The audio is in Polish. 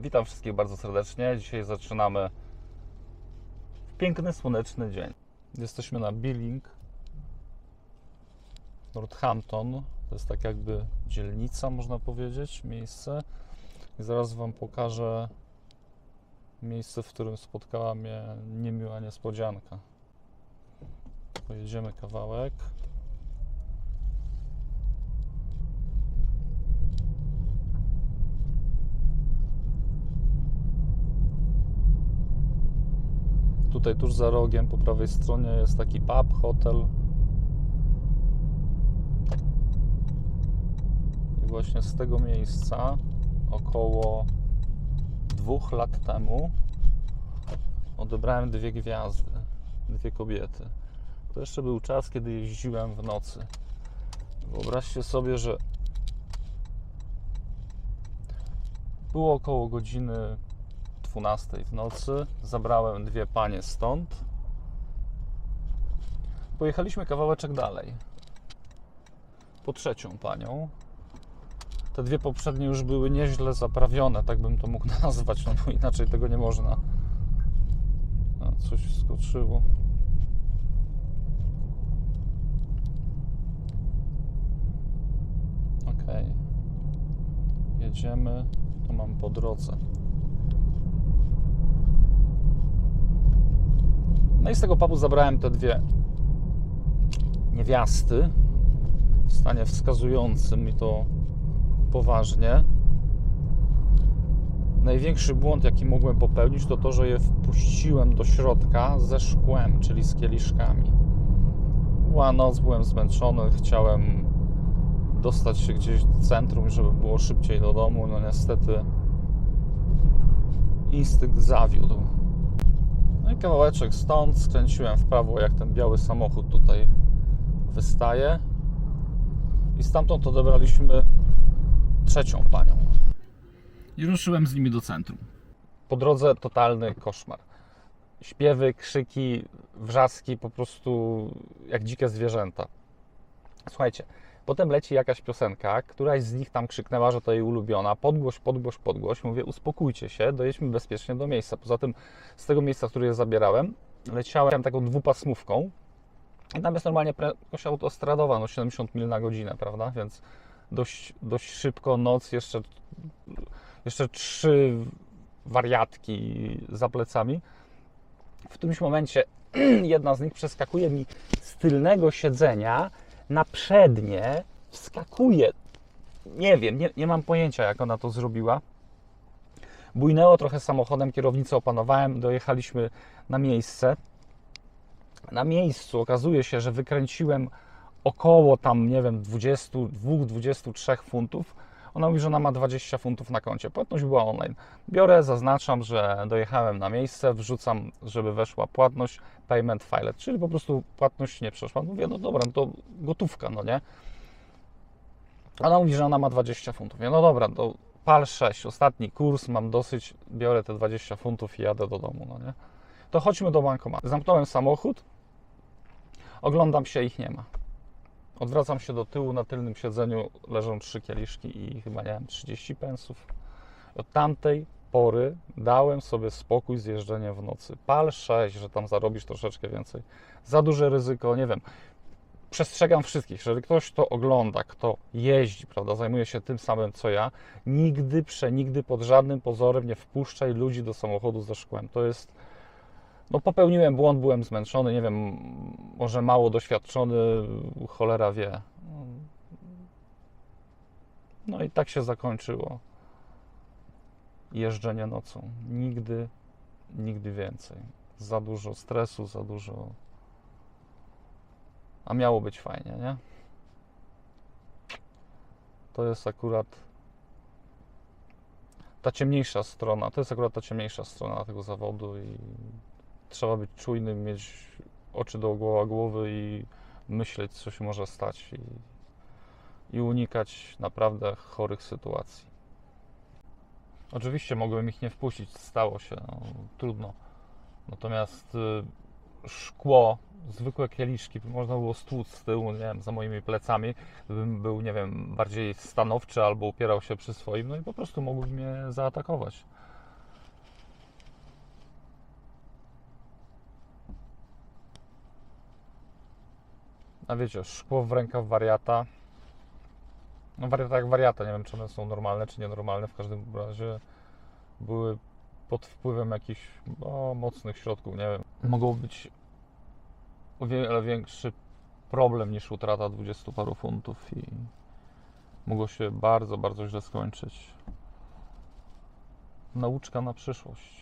Witam wszystkich bardzo serdecznie. Dzisiaj zaczynamy piękny, słoneczny dzień. Jesteśmy na Billing, Northampton. To jest tak jakby dzielnica, można powiedzieć, miejsce. I zaraz Wam pokażę miejsce, w którym spotkała mnie niemiła niespodzianka. Pojedziemy kawałek. Tutaj tuż za rogiem po prawej stronie jest taki pub, hotel. I właśnie z tego miejsca około dwóch lat temu odebrałem dwie gwiazdy, dwie kobiety. To jeszcze był czas, kiedy jeździłem w nocy. Wyobraźcie sobie, że było około godziny 12 w nocy. Zabrałem dwie panie stąd. Pojechaliśmy kawałeczek dalej. Po trzecią panią. Te dwie poprzednie już były nieźle zaprawione, tak bym to mógł nazwać, no bo inaczej tego nie można. A, coś wskoczyło. Okej. Jedziemy. To mam po drodze. No i z tego pubu zabrałem te dwie niewiasty w stanie wskazującym i to poważnie. Największy błąd, jaki mogłem popełnić, to to, że je wpuściłem do środka ze szkłem, czyli z kieliszkami. Była noc, byłem zmęczony, chciałem dostać się gdzieś do centrum, żeby było szybciej do domu. No niestety instynkt zawiódł. No i kawałeczek stąd skręciłem w prawo, jak ten biały samochód tutaj wystaje. I stamtąd odebraliśmy trzecią panią. I ruszyłem z nimi do centrum. Po drodze totalny koszmar. Śpiewy, krzyki, wrzaski, po prostu jak dzikie zwierzęta. Słuchajcie, potem leci jakaś piosenka, któraś z nich tam krzyknęła, że to jej ulubiona. Podgłoś, podgłoś, podgłoś. Mówię, uspokójcie się, dojedźmy bezpiecznie do miejsca. Poza tym z tego miejsca, które je zabierałem, leciałem taką dwupasmówką. I tam jest normalnie prędkość autostradowa, no 70 mil na godzinę, prawda? Więc dość, dość szybko, noc, jeszcze, jeszcze trzy wariatki za plecami. W którymś momencie jedna z nich przeskakuje mi z tylnego siedzenia na przednie, wskakuje. Nie wiem, nie, nie mam pojęcia, jak ona to zrobiła. Bujnęło trochę samochodem, kierownicę opanowałem, dojechaliśmy na miejsce. Na miejscu okazuje się, że wykręciłem około tam, nie wiem, 22-23 funtów. Ona mówi, że ona ma 20 funtów na koncie. Płatność była online. Biorę, zaznaczam, że dojechałem na miejsce, wrzucam, żeby weszła płatność, payment file, czyli po prostu płatność nie przeszła. Mówię, no dobra, no to gotówka, no nie? Ona mówi, że ona ma 20 funtów. Mówię, no dobra, to pal 6, ostatni kurs, mam dosyć, biorę te 20 funtów i jadę do domu, no nie? To chodźmy do bankomatu. Zamknąłem samochód, oglądam się, ich nie ma. Odwracam się do tyłu, na tylnym siedzeniu leżą trzy kieliszki i chyba, nie wiem, 30 pensów. Od tamtej pory dałem sobie spokój z jeżdżeniem w nocy. Pal 6, że tam zarobisz troszeczkę więcej. Za duże ryzyko, nie wiem. Przestrzegam wszystkich, jeżeli ktoś to ogląda, kto jeździ, prawda, zajmuje się tym samym co ja, nigdy, przenigdy pod żadnym pozorem nie wpuszczaj ludzi do samochodu ze szkłem. To jest no popełniłem błąd, byłem zmęczony, nie wiem, może mało doświadczony, cholera wie. No i tak się zakończyło jeżdżenie nocą. Nigdy, nigdy więcej. Za dużo stresu, za dużo. A miało być fajnie, nie? To jest akurat ta ciemniejsza strona. To jest akurat ta ciemniejsza strona tego zawodu i trzeba być czujnym, mieć oczy dookoła głowy i myśleć, co się może stać i, i unikać naprawdę chorych sytuacji. Oczywiście mogłem ich nie wpuścić, stało się, no, trudno. Natomiast y, szkło, zwykłe kieliszki, można było stłuc z tyłu, nie wiem, za moimi plecami, gdybym był, nie wiem, bardziej stanowczy albo upierał się przy swoim, no i po prostu mógłby mnie zaatakować. A wiecie, szkło w rękach wariata. No wariata jak wariata, nie wiem czy one są normalne czy nienormalne, w każdym razie były pod wpływem jakichś no, mocnych środków, nie wiem. Mogło być o wiele większy problem niż utrata 20 paru funtów i mogło się bardzo, bardzo źle skończyć. Nauczka na przyszłość.